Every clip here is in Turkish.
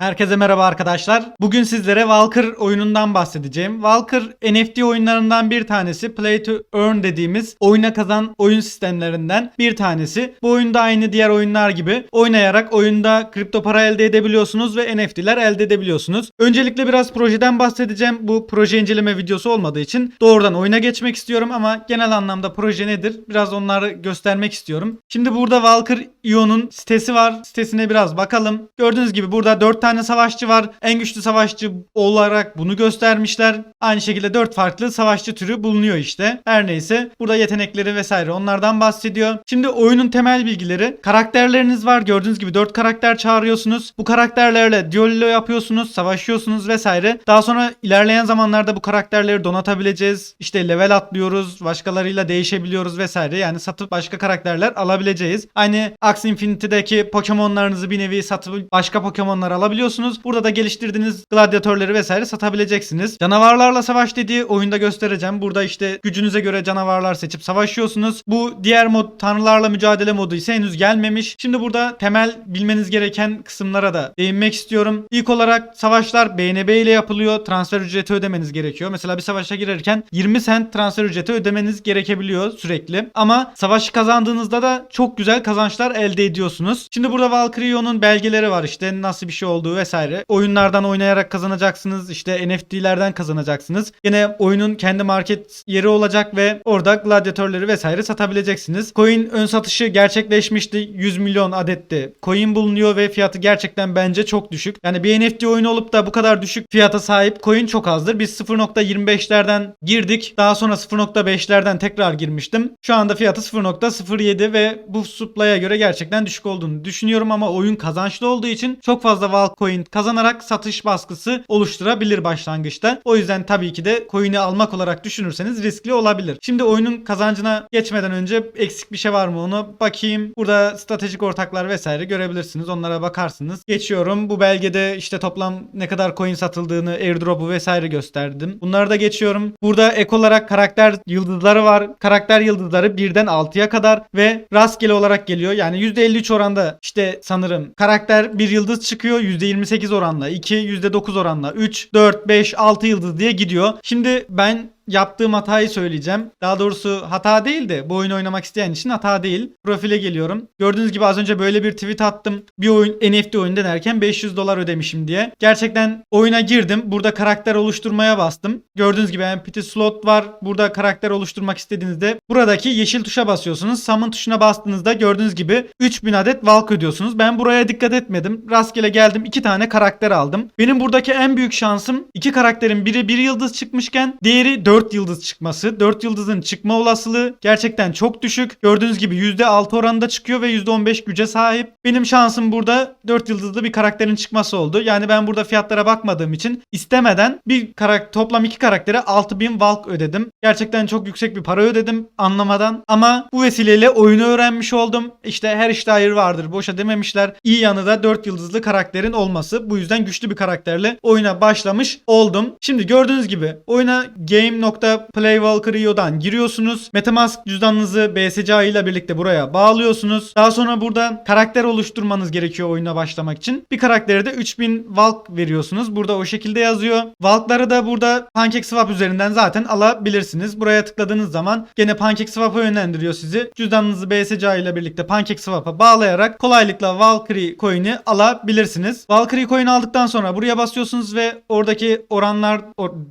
Herkese merhaba arkadaşlar. Bugün sizlere Valkyr oyunundan bahsedeceğim. Valkyr NFT oyunlarından bir tanesi. Play to Earn dediğimiz oyuna kazan oyun sistemlerinden bir tanesi. Bu oyunda aynı diğer oyunlar gibi oynayarak oyunda kripto para elde edebiliyorsunuz ve NFT'ler elde edebiliyorsunuz. Öncelikle biraz projeden bahsedeceğim. Bu proje inceleme videosu olmadığı için doğrudan oyuna geçmek istiyorum ama genel anlamda proje nedir? Biraz onları göstermek istiyorum. Şimdi burada Valkyr IO'nun sitesi var. Sitesine biraz bakalım. Gördüğünüz gibi burada 4 tane savaşçı var. En güçlü savaşçı olarak bunu göstermişler. Aynı şekilde 4 farklı savaşçı türü bulunuyor işte. Her neyse burada yetenekleri vesaire onlardan bahsediyor. Şimdi oyunun temel bilgileri. Karakterleriniz var. Gördüğünüz gibi 4 karakter çağırıyorsunuz. Bu karakterlerle düello yapıyorsunuz, savaşıyorsunuz vesaire. Daha sonra ilerleyen zamanlarda bu karakterleri donatabileceğiz. İşte level atlıyoruz, başkalarıyla değişebiliyoruz vesaire. Yani satıp başka karakterler alabileceğiz. Aynı Axie Infinity'deki Pokemon'larınızı bir nevi satıp başka Pokemon'lar alabiliyorsunuz. Burada da geliştirdiğiniz gladyatörleri vesaire satabileceksiniz. Canavarlarla savaş dediği oyunda göstereceğim. Burada işte gücünüze göre canavarlar seçip savaşıyorsunuz. Bu diğer mod tanrılarla mücadele modu ise henüz gelmemiş. Şimdi burada temel bilmeniz gereken kısımlara da değinmek istiyorum. İlk olarak savaşlar BNB ile yapılıyor. Transfer ücreti ödemeniz gerekiyor. Mesela bir savaşa girerken 20 sent transfer ücreti ödemeniz gerekebiliyor sürekli. Ama savaşı kazandığınızda da çok güzel kazançlar elde ediyorsunuz. Şimdi burada Valkyrio'nun belgeleri var işte nasıl bir şey olduğu vesaire. Oyunlardan oynayarak kazanacaksınız. işte NFT'lerden kazanacaksınız. Yine oyunun kendi market yeri olacak ve orada gladyatörleri vesaire satabileceksiniz. Coin ön satışı gerçekleşmişti. 100 milyon adette coin bulunuyor ve fiyatı gerçekten bence çok düşük. Yani bir NFT oyunu olup da bu kadar düşük fiyata sahip coin çok azdır. Biz 0.25'lerden girdik. Daha sonra 0.5'lerden tekrar girmiştim. Şu anda fiyatı 0.07 ve bu supply'a göre gerçekten düşük olduğunu düşünüyorum ama oyun kazançlı olduğu için çok fazla Valk coin kazanarak satış baskısı oluşturabilir başlangıçta. O yüzden tabii ki de coin'i almak olarak düşünürseniz riskli olabilir. Şimdi oyunun kazancına geçmeden önce eksik bir şey var mı onu bakayım. Burada stratejik ortaklar vesaire görebilirsiniz. Onlara bakarsınız. Geçiyorum. Bu belgede işte toplam ne kadar coin satıldığını, airdrop'u vesaire gösterdim. Bunları da geçiyorum. Burada ek olarak karakter yıldızları var. Karakter yıldızları birden 6'ya kadar ve rastgele olarak geliyor. Yani %53 oranda işte sanırım karakter bir yıldız çıkıyor. %28 oranla, 2 %9 oranla, 3, 4, 5, 6 yıldız diye gidiyor. Şimdi ben yaptığım hatayı söyleyeceğim. Daha doğrusu hata değil de bu oyunu oynamak isteyen için hata değil. Profile geliyorum. Gördüğünüz gibi az önce böyle bir tweet attım. Bir oyun NFT oyun denerken 500 dolar ödemişim diye. Gerçekten oyuna girdim. Burada karakter oluşturmaya bastım. Gördüğünüz gibi empty slot var. Burada karakter oluşturmak istediğinizde buradaki yeşil tuşa basıyorsunuz. Summon tuşuna bastığınızda gördüğünüz gibi 3000 adet Valk ödüyorsunuz. Ben buraya dikkat etmedim. Rastgele geldim. 2 tane karakter aldım. Benim buradaki en büyük şansım iki karakterin biri bir yıldız çıkmışken diğeri 4 yıldız çıkması. 4 yıldızın çıkma olasılığı gerçekten çok düşük. Gördüğünüz gibi %6 oranında çıkıyor ve %15 güce sahip. Benim şansım burada 4 yıldızlı bir karakterin çıkması oldu. Yani ben burada fiyatlara bakmadığım için istemeden bir karakter toplam iki karaktere 6000 Valk ödedim. Gerçekten çok yüksek bir para ödedim anlamadan. Ama bu vesileyle oyunu öğrenmiş oldum. İşte her işte hayır vardır. Boşa dememişler. İyi yanı da 4 yıldızlı karakterin olması. Bu yüzden güçlü bir karakterle oyuna başlamış oldum. Şimdi gördüğünüz gibi oyuna game.playvalkyrio'dan giriyorsunuz. Metamask cüzdanınızı BSC ile birlikte buraya bağlıyorsunuz. Daha sonra burada karakter oluşturmanız gerekiyor oyuna başlamak için. Bir karaktere de 3000 Valk veriyorsunuz. Burada o şekilde yazıyor. Valkları da burada PancakeSwap üzerinden zaten alabilirsiniz. Buraya tıkladığınız zaman gene PancakeSwap'a yönlendiriyor sizi. Cüzdanınızı BSC ile birlikte PancakeSwap'a bağlayarak kolaylıkla Valkyrie coin'i alabilirsiniz. Valkyrie coin aldıktan sonra buraya basıyorsunuz ve oradaki oranlar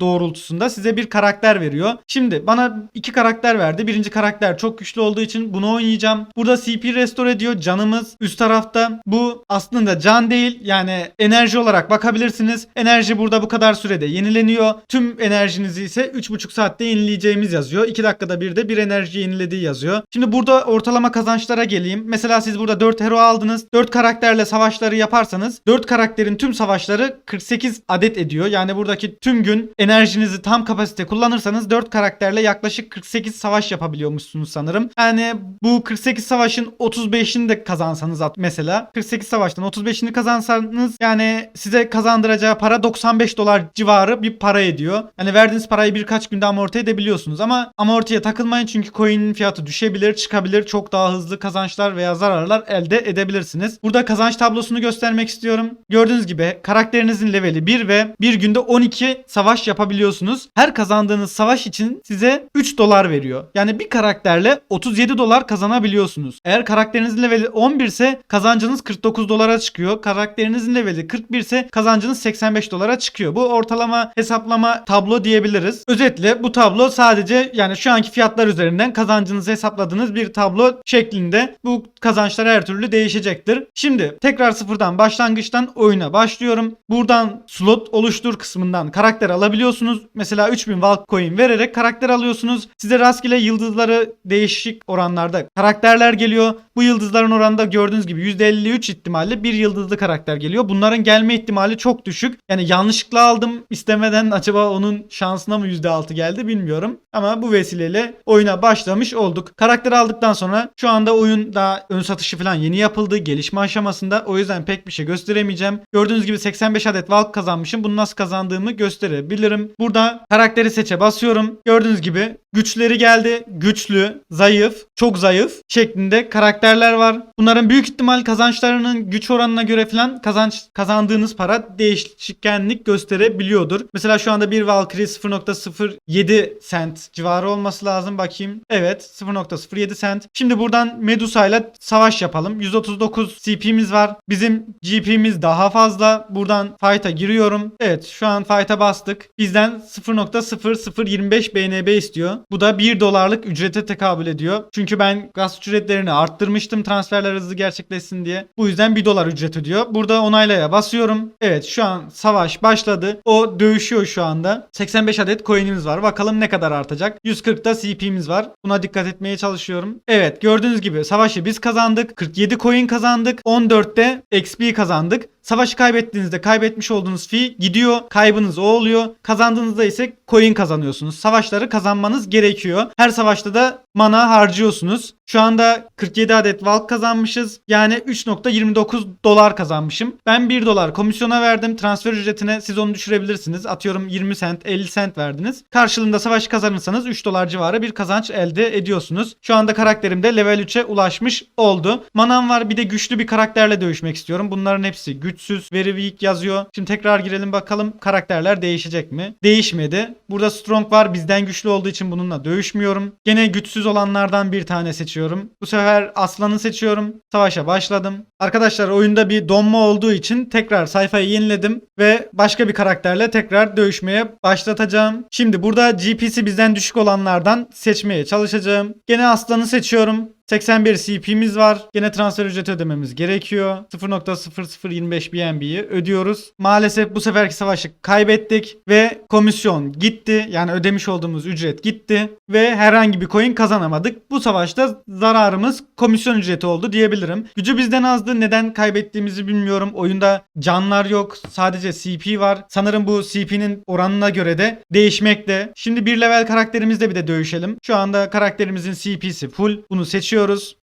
doğrultusunda size bir karakter veriyor. Şimdi bana iki karakter verdi. Birinci karakter çok güçlü olduğu için bunu oynayacağım. Burada CP restore ediyor canımız üst tarafta. Bu aslında can değil yani enerji olarak bakabilirsiniz. Enerji burada bu kadar sürede yenileniyor. Tüm enerjinizi ise 3,5 saatte yenileyeceğimiz yazıyor. 2 dakikada bir de bir enerji yenilediği yazıyor. Şimdi burada ortalama kazançlara geleyim. Mesela siz burada 4 hero aldınız. 4 karakterle savaşları yaparsanız 4 karakterin tüm savaşları 48 adet ediyor. Yani buradaki tüm gün enerjinizi tam kapasite kullan kullanırsanız 4 karakterle yaklaşık 48 savaş yapabiliyormuşsunuz sanırım. Yani bu 48 savaşın 35'ini de kazansanız mesela 48 savaştan 35'ini kazansanız yani size kazandıracağı para 95 dolar civarı bir para ediyor. Yani verdiğiniz parayı birkaç günde amorti edebiliyorsunuz ama amortiye takılmayın çünkü coin'in fiyatı düşebilir, çıkabilir. Çok daha hızlı kazançlar veya zararlar elde edebilirsiniz. Burada kazanç tablosunu göstermek istiyorum. Gördüğünüz gibi karakterinizin leveli 1 ve bir günde 12 savaş yapabiliyorsunuz. Her kazandığınız savaş için size 3 dolar veriyor. Yani bir karakterle 37 dolar kazanabiliyorsunuz. Eğer karakterinizin leveli 11 ise kazancınız 49 dolara çıkıyor. Karakterinizin leveli 41 ise kazancınız 85 dolara çıkıyor. Bu ortalama hesaplama tablo diyebiliriz. Özetle bu tablo sadece yani şu anki fiyatlar üzerinden kazancınızı hesapladığınız bir tablo şeklinde. Bu kazançlar her türlü değişecektir. Şimdi tekrar sıfırdan başlangıçtan oyuna başlıyorum. Buradan slot oluştur kısmından karakter alabiliyorsunuz. Mesela 3000 Valk coin vererek karakter alıyorsunuz. Size rastgele yıldızları değişik oranlarda karakterler geliyor. Bu yıldızların oranında gördüğünüz gibi %53 ihtimalle bir yıldızlı karakter geliyor. Bunların gelme ihtimali çok düşük. Yani yanlışlıkla aldım istemeden acaba onun şansına mı %6 geldi bilmiyorum. Ama bu vesileyle oyuna başlamış olduk. Karakter aldıktan sonra şu anda oyun daha ön satışı falan yeni yapıldı. Gelişme aşamasında. O yüzden pek bir şey gösteremeyeceğim. Gördüğünüz gibi 85 adet Valk kazanmışım. Bunu nasıl kazandığımı gösterebilirim. Burada karakteri seçe basıyorum. Gördüğünüz gibi güçleri geldi. Güçlü, zayıf, çok zayıf şeklinde karakterler var. Bunların büyük ihtimal kazançlarının güç oranına göre falan kazanç kazandığınız para değişkenlik gösterebiliyordur. Mesela şu anda bir Valkyrie 0.07 cent civarı olması lazım bakayım. Evet 0.07 cent. Şimdi buradan Medusa ile savaş yapalım. 139 CP'miz var. Bizim GP'miz daha fazla. Buradan fight'a giriyorum. Evet şu an fight'a bastık. Bizden 0.0025 BNB istiyor. Bu da 1 dolarlık ücrete tekabül ediyor. Çünkü ben gaz ücretlerini arttırmıştım transferler hızlı gerçekleşsin diye. Bu yüzden 1 dolar ücret ödüyor. Burada onaylaya basıyorum. Evet şu an savaş başladı. O dövüşüyor şu anda. 85 adet coin'imiz var. Bakalım ne kadar artacak. 140'da CP'miz var. Buna dikkat etmeye çalışıyorum. Evet gördüğünüz gibi savaşı biz kazandık. 47 coin kazandık. 14'te XP kazandık. Savaşı kaybettiğinizde kaybetmiş olduğunuz fee gidiyor. Kaybınız o oluyor. Kazandığınızda ise coin kazanıyorsunuz. Savaşları kazanmanız gerekiyor. Her savaşta da mana harcıyorsunuz. Şu anda 47 adet Valk kazanmışız. Yani 3.29 dolar kazanmışım. Ben 1 dolar komisyona verdim. Transfer ücretine siz onu düşürebilirsiniz. Atıyorum 20 cent 50 cent verdiniz. Karşılığında savaş kazanırsanız 3 dolar civarı bir kazanç elde ediyorsunuz. Şu anda karakterim de level 3'e ulaşmış oldu. Manam var bir de güçlü bir karakterle dövüşmek istiyorum. Bunların hepsi güçsüz, very weak yazıyor. Şimdi tekrar girelim bakalım karakterler değişecek mi? Değişmedi. Burada strong var. Bizden güçlü olduğu için bununla dövüşmüyorum. Gene güçsüz olanlardan bir tane seçiyorum. Bu sefer aslanı seçiyorum. Savaşa başladım. Arkadaşlar oyunda bir donma olduğu için tekrar sayfayı yeniledim ve başka bir karakterle tekrar dövüşmeye başlatacağım. Şimdi burada GP'si bizden düşük olanlardan seçmeye çalışacağım. Gene aslanı seçiyorum. 81 CP'miz var. Gene transfer ücreti ödememiz gerekiyor. 0.0025 BNB'yi ödüyoruz. Maalesef bu seferki savaşı kaybettik ve komisyon gitti. Yani ödemiş olduğumuz ücret gitti ve herhangi bir coin kazanamadık. Bu savaşta zararımız komisyon ücreti oldu diyebilirim. Gücü bizden azdı. Neden kaybettiğimizi bilmiyorum. Oyunda canlar yok. Sadece CP var. Sanırım bu CP'nin oranına göre de değişmekte. Şimdi bir level karakterimizle bir de dövüşelim. Şu anda karakterimizin CP'si full. Bunu seçiyoruz.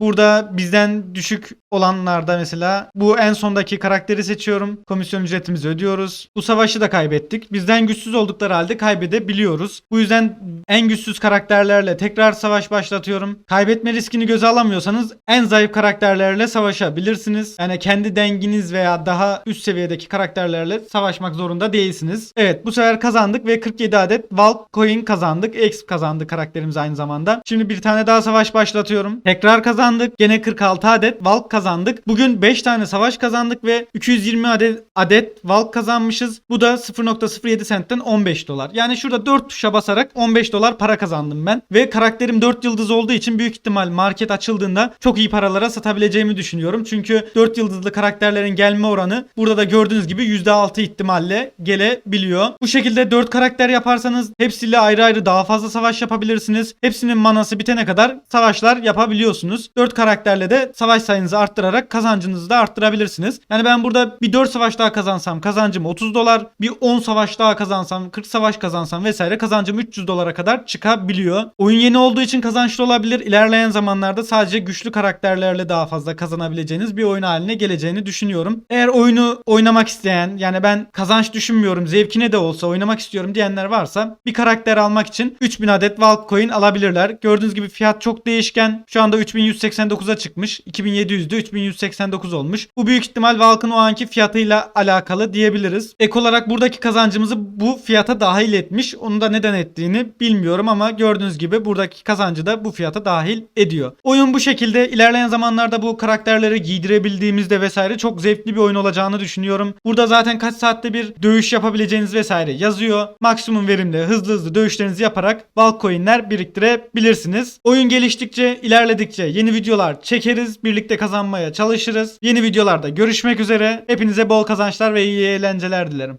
Burada bizden düşük olanlarda mesela bu en sondaki karakteri seçiyorum. Komisyon ücretimizi ödüyoruz. Bu savaşı da kaybettik. Bizden güçsüz oldukları halde kaybedebiliyoruz. Bu yüzden en güçsüz karakterlerle tekrar savaş başlatıyorum. Kaybetme riskini göze alamıyorsanız en zayıf karakterlerle savaşabilirsiniz. Yani kendi denginiz veya daha üst seviyedeki karakterlerle savaşmak zorunda değilsiniz. Evet bu sefer kazandık ve 47 adet Valk coin kazandık. Exp kazandı karakterimiz aynı zamanda. Şimdi bir tane daha savaş başlatıyorum. Tekrar kazandık. Gene 46 adet Valk kazandık. Bugün 5 tane savaş kazandık ve 220 adet adet Valk kazanmışız. Bu da 0.07 centten 15 dolar. Yani şurada 4 tuşa basarak 15 dolar para kazandım ben. Ve karakterim 4 yıldız olduğu için büyük ihtimal market açıldığında çok iyi paralara satabileceğimi düşünüyorum. Çünkü 4 yıldızlı karakterlerin gelme oranı burada da gördüğünüz gibi %6 ihtimalle gelebiliyor. Bu şekilde 4 karakter yaparsanız hepsiyle ayrı ayrı daha fazla savaş yapabilirsiniz. Hepsinin manası bitene kadar savaşlar yapabiliyorsunuz alabiliyorsunuz. 4 karakterle de savaş sayınızı arttırarak kazancınızı da arttırabilirsiniz. Yani ben burada bir 4 savaş daha kazansam kazancım 30 dolar, bir 10 savaş daha kazansam, 40 savaş kazansam vesaire kazancım 300 dolara kadar çıkabiliyor. Oyun yeni olduğu için kazançlı olabilir. İlerleyen zamanlarda sadece güçlü karakterlerle daha fazla kazanabileceğiniz bir oyun haline geleceğini düşünüyorum. Eğer oyunu oynamak isteyen yani ben kazanç düşünmüyorum zevkine de olsa oynamak istiyorum diyenler varsa bir karakter almak için 3000 adet Valk coin alabilirler. Gördüğünüz gibi fiyat çok değişken. Şu anda 3189'a çıkmış. 2700'de 3189 olmuş. Bu büyük ihtimal Valk'ın o anki fiyatıyla alakalı diyebiliriz. Ek olarak buradaki kazancımızı bu fiyata dahil etmiş. Onu da neden ettiğini bilmiyorum ama gördüğünüz gibi buradaki kazancı da bu fiyata dahil ediyor. Oyun bu şekilde ilerleyen zamanlarda bu karakterleri giydirebildiğimizde vesaire çok zevkli bir oyun olacağını düşünüyorum. Burada zaten kaç saatte bir dövüş yapabileceğiniz vesaire yazıyor. Maksimum verimde hızlı hızlı dövüşlerinizi yaparak Valk coinler biriktirebilirsiniz. Oyun geliştikçe, ilerledikçe yeni videolar çekeriz. Birlikte kazanmaya çalışırız. Yeni videolarda görüşmek üzere. Hepinize bol kazançlar ve iyi eğlenceler dilerim.